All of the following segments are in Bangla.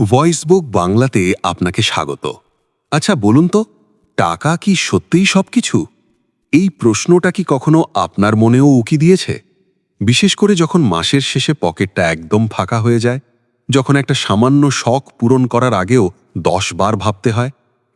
ভয়েস বুক বাংলাতে আপনাকে স্বাগত। আচ্ছা বলুন তো, টাকা কি সত্যিই সবকিছু? এই প্রশ্নটা কি কখনো আপনার মনেও উকি দিয়েছে? বিশেষ করে যখন মাসের শেষে পকেটটা একদম ফাঁকা হয়ে যায়, যখন একটা সামান্য শখ পূরণ করার আগেও দশ বার ভাবতে হয়,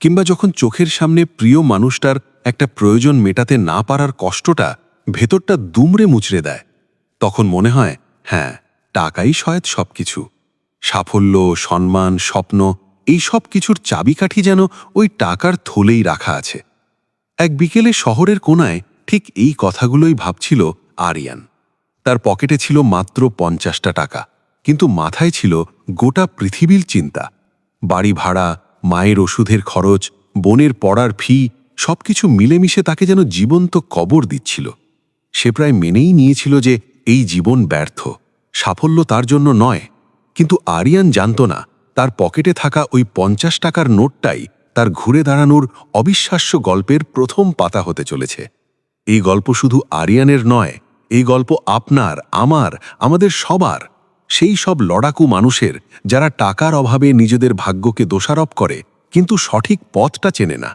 কিংবা যখন চোখের সামনে প্রিয় মানুষটার একটা প্রয়োজন মেটাতে না পারার কষ্টটা ভেতরটা দুমড়ে মুচড়ে দেয়, তখন মনে হয় হ্যাঁ টাকাই শয়েদ সবকিছু। সাফল্য, সম্মান, স্বপ্ন, এই সব কিছুর চাবিকাঠি যেন ওই টাকার থলেই রাখা আছে। এক বিকেলে শহরের কোনায় ঠিক এই কথাগুলোই ভাবছিল আরিয়ান। তার পকেটে ছিল মাত্র পঞ্চাশটা টাকা, কিন্তু মাথায় ছিল গোটা পৃথিবীর চিন্তা। বাড়ি ভাড়া, মায়ের ওষুধের খরচ, বোনের পড়ার ফি, সবকিছু মিলেমিশে তাকে যেন জীবন্ত কবর দিচ্ছিল। সে প্রায় মেনেই নিয়েছিল যে এই জীবন ব্যর্থ, সাফল্য তার জন্য নয় কিন্তু আরিয়ান জানত না, তার পকেটে থাকা ওই পঞ্চাশ টাকার নোটটাই তার ঘুরে দাঁড়ানোর অবিশ্বাস্য গল্পের প্রথম পাতা হতে চলেছে। এই গল্প শুধু আরিয়ানের নয়, এই গল্প আপনার, আমার, আমাদের সবার। সেই সব লড়াকু মানুষের যারা টাকার অভাবে নিজেদের ভাগ্যকে দোষারোপ করে, কিন্তু সঠিক পথটা চেনে না।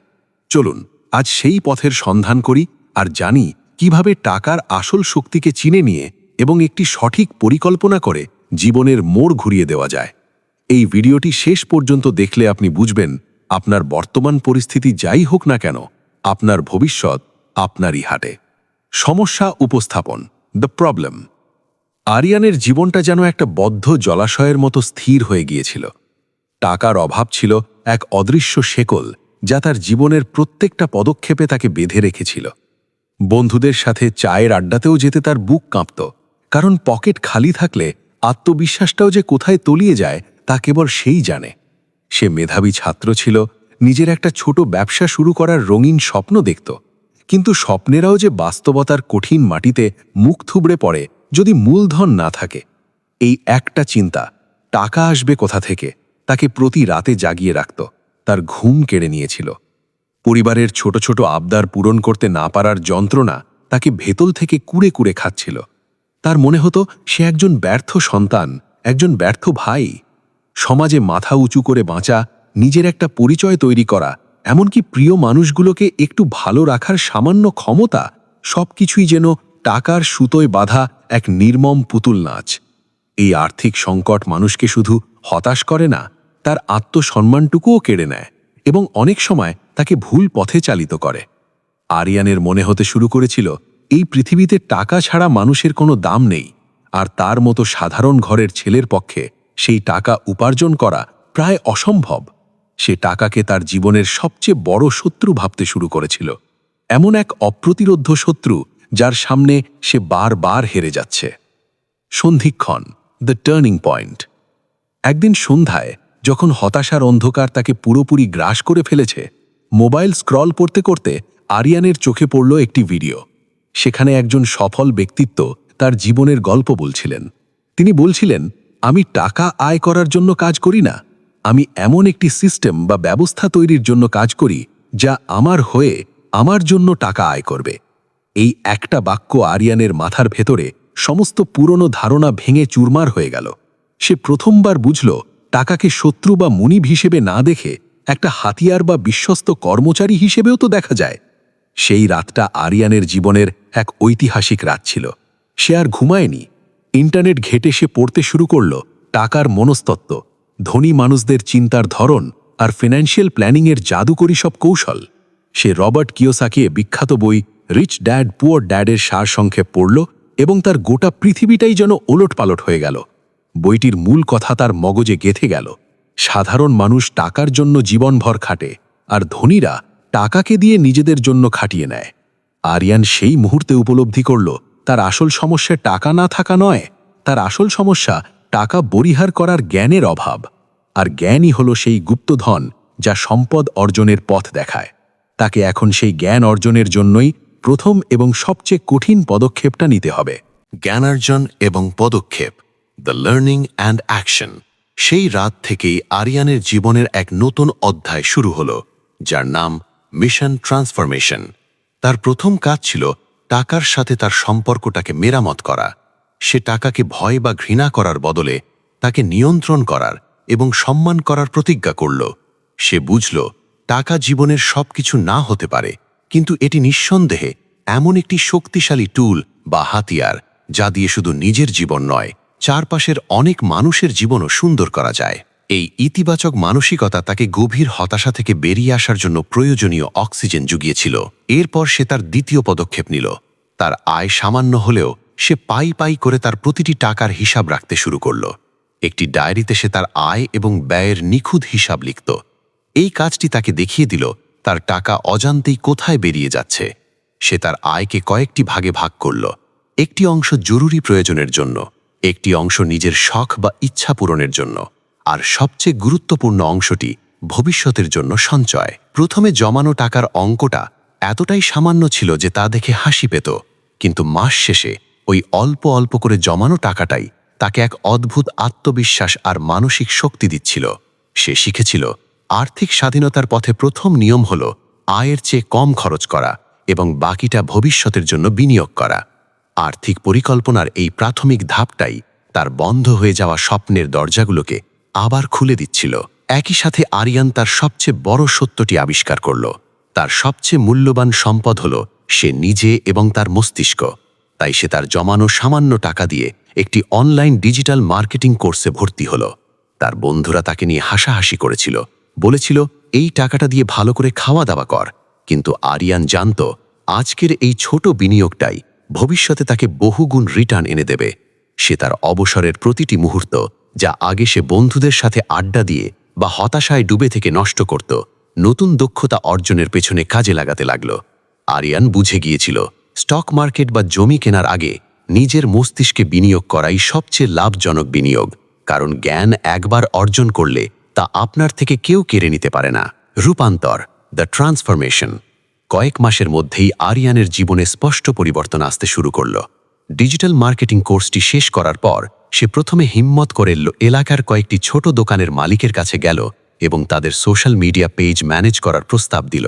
চলুন, আজ সেই পথের সন্ধান করি আর জানি কীভাবে টাকার আসল শক্তিকে চিনে নিয়ে এবং একটি সঠিক পরিকল্পনা করে জীবনের মোড় ঘুরিয়ে দেওয়া যায়। এই ভিডিওটি শেষ পর্যন্ত দেখলে আপনি বুঝবেন, আপনার বর্তমান পরিস্থিতি যাই হোক না কেন, আপনার ভবিষ্যৎ আপনারই হাটে। সমস্যা উপস্থাপন দ্য প্রবলেম আরিয়ানের জীবনটা যেন একটা বদ্ধ জলাশয়ের মতো স্থির হয়ে গিয়েছিল। টাকার অভাব ছিল এক অদৃশ্য শেকল যা তার জীবনের প্রত্যেকটা পদক্ষেপে তাকে বেঁধে রেখেছিল। বন্ধুদের সাথে চায়ের আড্ডাতেও যেতে তার বুক কাঁপত, কারণ পকেট খালি থাকলে আত্মবিশ্বাসটাও যে কোথায় তলিয়ে যায়, তা কেবল সেই জানে। সে মেধাবী ছাত্র ছিল, নিজের একটা ছোট ব্যবসা শুরু করার রঙিন স্বপ্ন দেখত। কিন্তু স্বপ্নেরাও যে বাস্তবতার কঠিন মাটিতে মুখ থুবড়ে পড়ে, যদি মূলধন না থাকে, এই একটা চিন্তা, টাকা আসবে কোথা থেকে, তাকে প্রতি রাতে জাগিয়ে রাখত, তার ঘুম কেড়ে নিয়েছিল। পরিবারের ছোট ছোট আবদার পূরণ করতে না পারার যন্ত্রণা তাকে ভেতল থেকে কুড়ে কুড়ে খাচ্ছিল। তার মনে হতো সে একজন ব্যর্থ সন্তান, একজন ব্যর্থ ভাই। সমাজে মাথা উঁচু করে বাঁচা, নিজের একটা পরিচয় তৈরি করা, এমনকি প্রিয় মানুষগুলোকে একটু ভালো রাখার সামান্য ক্ষমতা, সবকিছুই যেন টাকার সুতোয় বাঁধা এক নির্মম পুতুল নাচ। এই আর্থিক সংকট মানুষকে শুধু হতাশ করে না, তার আত্মসম্মানটুকুও কেড়ে নেয় এবং অনেক সময় তাকে ভুল পথে চালিত করে। আরিয়ানের মনে হতে শুরু করেছিল এই পৃথিবীতে টাকা ছাড়া মানুষের কোনো দাম নেই, আর তার মতো সাধারণ ঘরের ছেলের পক্ষে সেই টাকা উপার্জন করা প্রায় অসম্ভব। সে টাকাকে তার জীবনের সবচেয়ে বড় শত্রু ভাবতে শুরু করেছিল। এমন এক অপ্রতিরোধ্য শত্রু যার সামনে সে বারবার হেরে যাচ্ছে। সন্ধিক্ষণ, দ্য টার্নিং পয়েন্ট। একদিন সন্ধ্যায়, যখন হতাশার অন্ধকার তাকে পুরোপুরি গ্রাস করে ফেলেছে, মোবাইল স্ক্রল করতে করতে আরিয়ানের চোখে পড়ল একটি ভিডিও। সেখানে একজন সফল ব্যক্তিত্ব তার জীবনের গল্প বলছিলেন। তিনি বলছিলেন, আমি টাকা আয় করার জন্য কাজ করি না। আমি এমন একটি সিস্টেম বা ব্যবস্থা তৈরির জন্য কাজ করি যা আমার হয়ে আমার জন্য টাকা আয় করবে। এই একটা বাক্য আরিয়ানের মাথার ভেতরে সমস্ত পুরনো ধারণা ভেঙে চুরমার হয়ে গেল। সে প্রথমবার বুঝল, টাকাকে শত্রু বা মুনিব হিসেবে না দেখে একটা হাতিয়ার বা বিশ্বস্ত কর্মচারী হিসেবেও তো দেখা যায়। সেই রাতটা আরিয়ানের জীবনের এক ঐতিহাসিক রাত ছিল। সে আর ঘুমায়নি। ইন্টারনেট ঘেটে সে পড়তে শুরু করল টাকার মনস্তত্ত্ব, ধনী মানুষদের চিন্তার ধরন আর ফিনান্সিয়াল প্ল্যানিংয়ের জাদুকরী সব কৌশল। সে রবার্ট কিওসাকে বিখ্যাত বই রিচ ড্যাড, পুয়ার ড্যাডের সারসংক্ষেপ পড়ল এবং তার গোটা পৃথিবীটাই যেন ওলটপালট হয়ে গেল। বইটির মূল কথা তার মগজে গেথে গেল। সাধারণ মানুষ টাকার জন্য জীবনভর খাটে আর ধনীরা টাকাকে দিয়ে নিজেদের জন্য খাটিয়ে নেয়। আরিয়ান সেই মুহূর্তে উপলব্ধি করল, তার আসল সমস্যা টাকা না থাকা নয়, তার আসল সমস্যা টাকা পরিহার করার জ্ঞানের অভাব। আর জ্ঞানই হল সেই গুপ্তধন যা সম্পদ অর্জনের পথ দেখায়। তাকে এখন সেই জ্ঞান অর্জনের জন্যই প্রথম এবং সবচেয়ে কঠিন পদক্ষেপটা নিতে হবে। জ্ঞানার্জন এবং পদক্ষেপ দ্য লার্নিং অ্যান্ড অ্যাকশন সেই রাত থেকেই আরিয়ানের জীবনের এক নতুন অধ্যায় শুরু হল, যার নাম মিশন ট্রান্সফরমেশন। তার প্রথম কাজ ছিল টাকার সাথে তার সম্পর্কটাকে মেরামত করা। সে টাকাকে ভয় বা ঘৃণা করার বদলে তাকে নিয়ন্ত্রণ করার এবং সম্মান করার প্রতিজ্ঞা করল। সে বুঝল, টাকা জীবনের সবকিছু না হতে পারে, কিন্তু এটি নিঃসন্দেহে এমন একটি শক্তিশালী টুল বা হাতিয়ার যা দিয়ে শুধু নিজের জীবন নয়, চারপাশের অনেক মানুষের জীবনও সুন্দর করা যায়। এই ইতিবাচক মানসিকতা তাকে গভীর হতাশা থেকে বেরিয়ে আসার জন্য প্রয়োজনীয় অক্সিজেন জুগিয়েছিল। এরপর সে তার দ্বিতীয় পদক্ষেপ নিল। তার আয় সামান্য হলেও সে পাই পাই করে তার প্রতিটি টাকার হিসাব রাখতে শুরু করল। একটি ডায়েরিতে সে তার আয় এবং ব্যয়ের নিখুঁত হিসাব লিখত। এই কাজটি তাকে দেখিয়ে দিল, তার টাকা অজান্তেই কোথায় বেরিয়ে যাচ্ছে। সে তার আয়কে কয়েকটি ভাগে ভাগ করল। একটি অংশ জরুরি প্রয়োজনের জন্য, একটি অংশ নিজের শখ বা ইচ্ছা পূরণের জন্য। আর সবচেয়ে গুরুত্বপূর্ণ অংশটি ভবিষ্যতের জন্য সঞ্চয়। প্রথমে জমানো টাকার অঙ্কটা এতটাই সামান্য ছিল যে তা দেখে হাসি পেত, কিন্তু মাস শেষে ওই অল্প অল্প করে জমানো টাকাটাই তাকে এক অদ্ভুত আত্মবিশ্বাস আর মানসিক শক্তি দিচ্ছিল। সে শিখেছিল, আর্থিক স্বাধীনতার পথে প্রথম নিয়ম হল আয়ের চেয়ে কম খরচ করা এবং বাকিটা ভবিষ্যতের জন্য বিনিয়োগ করা। আর্থিক পরিকল্পনার এই প্রাথমিক ধাপটাই তার বন্ধ হয়ে যাওয়া স্বপ্নের দরজাগুলোকে আবার খুলে দিচ্ছিল। একই সাথে আরিয়ান তার সবচেয়ে বড় সত্যটি আবিষ্কার করল। তার সবচেয়ে মূল্যবান সম্পদ হল, সে নিজে এবং তার মস্তিষ্ক। তাই সে তার জমানো সামান্য টাকা দিয়ে একটি অনলাইন ডিজিটাল মার্কেটিং কোর্সে ভর্তি হল। তার বন্ধুরা তাকে নিয়ে হাসাহাসি করেছিল। বলেছিল, এই টাকাটা দিয়ে ভালো করে খাওয়া দাওয়া কর। কিন্তু আরিয়ান জানত, আজকের এই ছোট বিনিয়োগটাই ভবিষ্যতে তাকে বহুগুণ রিটার্ন এনে দেবে। সে তার অবসরের প্রতিটি মুহূর্ত যা আগে সে বন্ধুদের সাথে আড্ডা দিয়ে বা হতাশায় ডুবে থেকে নষ্ট করত, নতুন দক্ষতা অর্জনের পেছনে কাজে লাগাতে লাগল। আরিয়ান বুঝে গিয়েছিল, স্টক মার্কেট বা জমি কেনার আগে নিজের মস্তিষ্কে বিনিয়োগ করাই সবচেয়ে লাভজনক বিনিয়োগ, কারণ জ্ঞান একবার অর্জন করলে তা আপনার থেকে কেউ কেড়ে নিতে পারে না। রূপান্তর, দ্য ট্রান্সফরমেশন। কয়েক মাসের মধ্যেই আরিয়ানের জীবনে স্পষ্ট পরিবর্তন আসতে শুরু করল। ডিজিটাল মার্কেটিং কোর্সটি শেষ করার পর সে প্রথমে হিম্মত করে এলাকার কয়েকটি ছোট দোকানের মালিকের কাছে গেল এবং তাদের সোশ্যাল মিডিয়া পেজ ম্যানেজ করার প্রস্তাব দিল।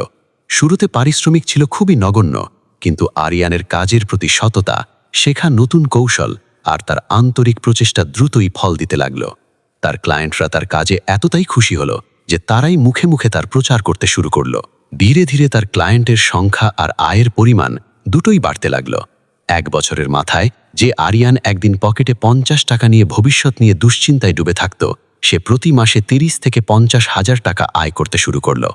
শুরুতে পারিশ্রমিক ছিল খুবই নগণ্য, কিন্তু আরিয়ানের কাজের প্রতি সততা, শেখা নতুন কৌশল আর তার আন্তরিক প্রচেষ্টা দ্রুতই ফল দিতে লাগল। তার ক্লায়েন্টরা তার কাজে এতটাই খুশি হল যে তারাই মুখে মুখে তার প্রচার করতে শুরু করল। ধীরে ধীরে তার ক্লায়েন্টের সংখ্যা আর আয়ের পরিমাণ দুটোই বাড়তে লাগল। এক বছরের মাথায় যে আরিয়ান একদিন পকেটে পঞ্চাশ টাকা নিয়ে ভবিষ্যৎ নিয়ে দুশ্চিন্তায় ডুবে থাকত, সে প্রতি মাসে তিরিশ থেকে পঞ্চাশ হাজার টাকা আয় করতে শুরু করল।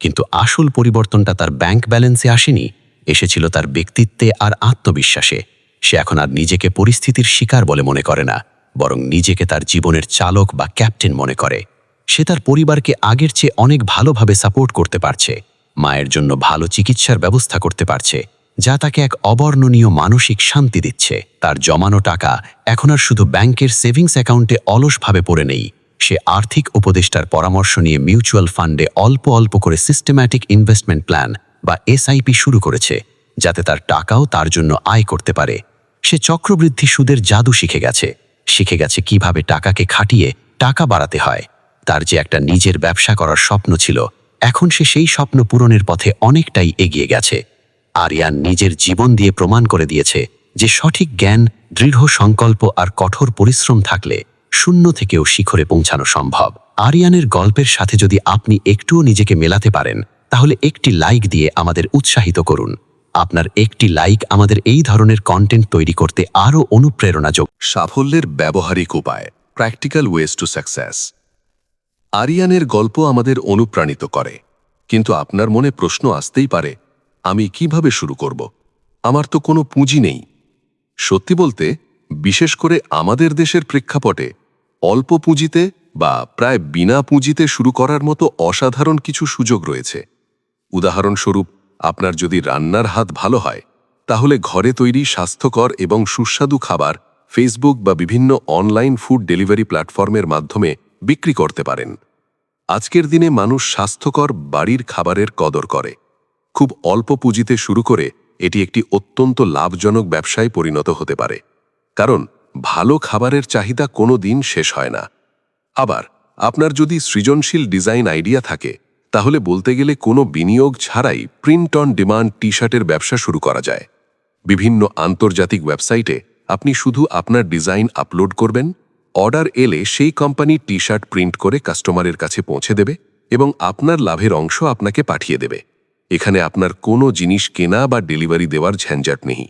কিন্তু আসল পরিবর্তনটা তার ব্যাংক ব্যালেন্সে আসেনি, এসেছিল তার ব্যক্তিত্বে আর আত্মবিশ্বাসে। সে এখন আর নিজেকে পরিস্থিতির শিকার বলে মনে করে না, বরং নিজেকে তার জীবনের চালক বা ক্যাপ্টেন মনে করে। সে তার পরিবারকে আগের চেয়ে অনেক ভালোভাবে সাপোর্ট করতে পারছে, মায়ের জন্য ভালো চিকিৎসার ব্যবস্থা করতে পারছে। যা তাকে এক অবর্ণনীয় মানসিক শান্তি দিচ্ছে। তার জমানো টাকা এখন আর শুধু ব্যাংকের সেভিংস অ্যাকাউন্টে অলসভাবে পড়ে নেই। সে আর্থিক উপদেষ্টার পরামর্শ নিয়ে মিউচুয়াল ফান্ডে অল্প অল্প করে সিস্টেম্যাটিক ইনভেস্টমেন্ট প্ল্যান বা এসআইপি শুরু করেছে, যাতে তার টাকাও তার জন্য আয় করতে পারে। সে চক্রবৃদ্ধি সুদের জাদু শিখে গেছে। শিখে গেছে কীভাবে টাকাকে খাটিয়ে টাকা বাড়াতে হয়। তার যে একটা নিজের ব্যবসা করার স্বপ্ন ছিল, এখন সে সেই স্বপ্ন পূরণের পথে অনেকটাই এগিয়ে গেছে। আরিয়ান নিজের জীবন দিয়ে প্রমাণ করে দিয়েছে যে সঠিক জ্ঞান, দৃঢ় সংকল্প আর কঠোর পরিশ্রম থাকলে শূন্য থেকেও শিখরে পৌঁছানো সম্ভব। আরিয়ানের গল্পের সাথে যদি আপনি একটুও নিজেকে মেলাতে পারেন, তাহলে একটি লাইক দিয়ে আমাদের উৎসাহিত করুন। আপনার একটি লাইক আমাদের এই ধরনের কন্টেন্ট তৈরি করতে আরও অনুপ্রেরণা যোগ সাফল্যের ব্যবহারিক উপায় প্র্যাকটিক্যাল ওয়েজ টু সাকসেস আরিয়ানের গল্প আমাদের অনুপ্রাণিত করে, কিন্তু আপনার মনে প্রশ্ন আসতেই পারে আমি কীভাবে শুরু করব? আমার তো কোনো পুঁজি নেই। সত্যি বলতে, বিশেষ করে আমাদের দেশের প্রেক্ষাপটে, অল্প পুঁজিতে বা প্রায় বিনা পুঁজিতে শুরু করার মতো অসাধারণ কিছু সুযোগ রয়েছে। উদাহরণস্বরূপ, আপনার যদি রান্নার হাত ভালো হয়, তাহলে ঘরে তৈরি স্বাস্থ্যকর এবং সুস্বাদু খাবার ফেসবুক বা বিভিন্ন অনলাইন ফুড ডেলিভারি প্ল্যাটফর্মের মাধ্যমে বিক্রি করতে পারেন। আজকের দিনে মানুষ স্বাস্থ্যকর বাড়ির খাবারের কদর করে। খুব অল্প পুঁজিতে শুরু করে এটি একটি অত্যন্ত লাভজনক ব্যবসায় পরিণত হতে পারে। কারণ ভালো খাবারের চাহিদা কোনো দিন শেষ হয় না। আবার, আপনার যদি সৃজনশীল ডিজাইন আইডিয়া থাকে, তাহলে বলতে গেলে কোনো বিনিয়োগ ছাড়াই প্রিন্ট অন ডিমান্ড টি শার্টের ব্যবসা শুরু করা যায়। বিভিন্ন আন্তর্জাতিক ওয়েবসাইটে আপনি শুধু আপনার ডিজাইন আপলোড করবেন, অর্ডার এলে সেই কোম্পানির টি শার্ট প্রিন্ট করে কাস্টমারের কাছে পৌঁছে দেবে এবং আপনার লাভের অংশ আপনাকে পাঠিয়ে দেবে। এখানে আপনার কোনো জিনিস কেনা বা ডেলিভারি দেওয়ার ঝঞ্ঝাট নেই।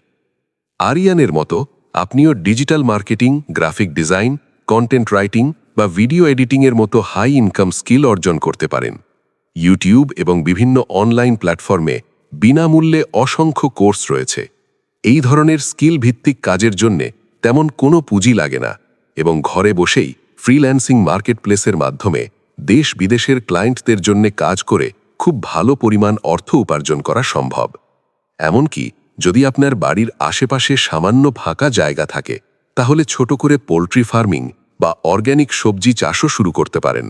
আরিয়ানের মতো আপনিও digital marketing, graphic design, content writing বা ভিডিও এডিটিংয়ের মতো হাই ইনকাম স্কিল অর্জন করতে পারেন। ইউটিউব এবং বিভিন্ন অনলাইন প্ল্যাটফর্মে বিনামূল্যে অসংখ্য কোর্স রয়েছে। এই ধরনের স্কিল ভিত্তিক কাজের জন্যে তেমন কোনো পুঁজি লাগে না এবং ঘরে বসেই ফ্রিল্যান্সিং মার্কেটপ্লেসের মাধ্যমে দেশ বিদেশের ক্লায়েন্টদের জন্য কাজ করে খুব ভালো পরিমাণ অর্থ উপার্জন করা সম্ভব। এমনকি যদি আপনার বাড়ির আশেপাশে সামান্য ফাঁকা জায়গা থাকে, তাহলে ছোট করে পোলট্রি ফার্মিং বা অর্গ্যানিক সবজি চাষও শুরু করতে পারেন।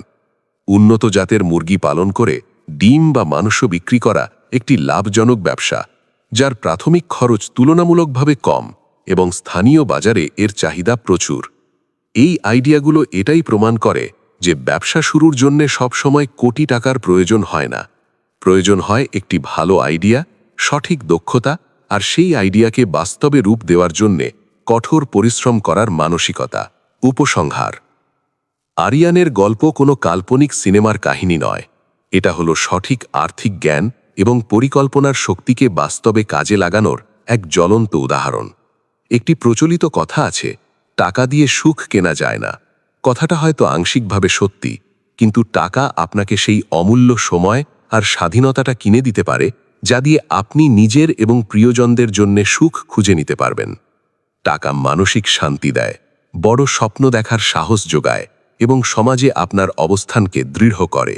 উন্নত জাতের মুরগি পালন করে ডিম বা মাংস বিক্রি করা একটি লাভজনক ব্যবসা, যার প্রাথমিক খরচ তুলনামূলকভাবে কম এবং স্থানীয় বাজারে এর চাহিদা প্রচুর। এই আইডিয়াগুলো এটাই প্রমাণ করে যে ব্যবসা শুরুর জন্যে সবসময় কোটি টাকার প্রয়োজন হয় না। প্রয়োজন হয় একটি ভালো আইডিয়া, সঠিক দক্ষতা আর সেই আইডিয়াকে বাস্তবে রূপ দেওয়ার জন্যে কঠোর পরিশ্রম করার মানসিকতা। উপসংহার। আরিয়ানের গল্প কোনো কাল্পনিক সিনেমার কাহিনী নয়। এটা হলো সঠিক আর্থিক জ্ঞান এবং পরিকল্পনার শক্তিকে বাস্তবে কাজে লাগানোর এক জ্বলন্ত উদাহরণ। একটি প্রচলিত কথা আছে, টাকা দিয়ে সুখ কেনা যায় না। কথাটা হয়তো আংশিকভাবে সত্যি, কিন্তু টাকা আপনাকে সেই অমূল্য সময় আর স্বাধীনতাটা কিনে দিতে পারে, যা দিয়ে আপনি নিজের এবং প্রিয়জনদের জন্য সুখ খুঁজে নিতে পারবেন। টাকা মানসিক শান্তি দেয়, বড় স্বপ্ন দেখার সাহস যোগায়, এবং সমাজে আপনার অবস্থানকে দৃঢ় করে।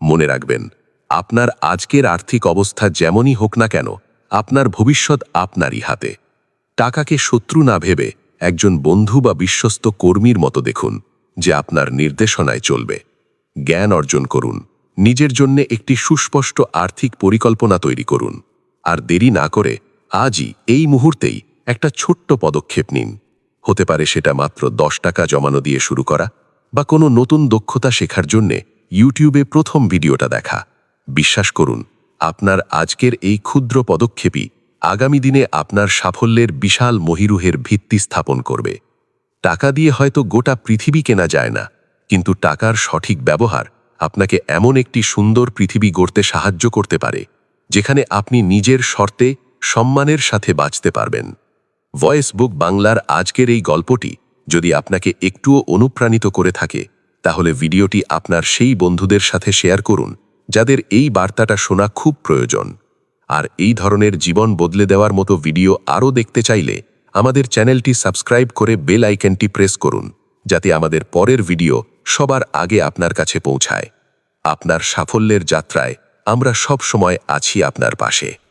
মনে রাখবেন, আপনার আজকের আর্থিক অবস্থা যেমনই হোক না কেন, আপনার ভবিষ্যৎ আপনারই হাতে। টাকাকে শত্রু না ভেবে একজন বন্ধু বা বিশ্বস্ত কর্মীর মতো দেখুন, যে আপনার নির্দেশনায় চলবে। জ্ঞান অর্জন করুন। নিজের জন্য একটি সুস্পষ্ট আর্থিক পরিকল্পনা তৈরি করুন। আর দেরি না করে আজই এই মুহূর্তেই একটা ছোট্ট পদক্ষেপ নিন। হতে পারে সেটা মাত্র দশ টাকা জমানো দিয়ে শুরু করা বা কোনো নতুন দক্ষতা শেখার জন্যে ইউটিউবে প্রথম ভিডিওটা দেখা। বিশ্বাস করুন, আপনার আজকের এই ক্ষুদ্র পদক্ষেপই আগামী দিনে আপনার সাফল্যের বিশাল মহিরুহের ভিত্তি স্থাপন করবে। টাকা দিয়ে হয়তো গোটা পৃথিবী কেনা যায় না, কিন্তু টাকার সঠিক ব্যবহার আপনাকে এমন একটি সুন্দর পৃথিবী গড়তে সাহায্য করতে পারে, যেখানে আপনি নিজের শর্তে সম্মানের সাথে বাঁচতে পারবেন। ভয়েস বুক বাংলার আজকের এই গল্পটি যদি আপনাকে একটুও অনুপ্রাণিত করে থাকে, তাহলে ভিডিওটি আপনার সেই বন্ধুদের সাথে শেয়ার করুন, যাদের এই বার্তাটা শোনা খুব প্রয়োজন। আর এই ধরনের জীবন বদলে দেওয়ার মতো ভিডিও আরও দেখতে চাইলে আমাদের চ্যানেলটি সাবস্ক্রাইব করে বেল আইকনটি প্রেস করুন, যাতে আমাদের পরের ভিডিও সবার আগে আপনার কাছে পৌঁছায়। আপনার সাফল্যের যাত্রায় আমরা সব সময় আছি আপনার পাশে।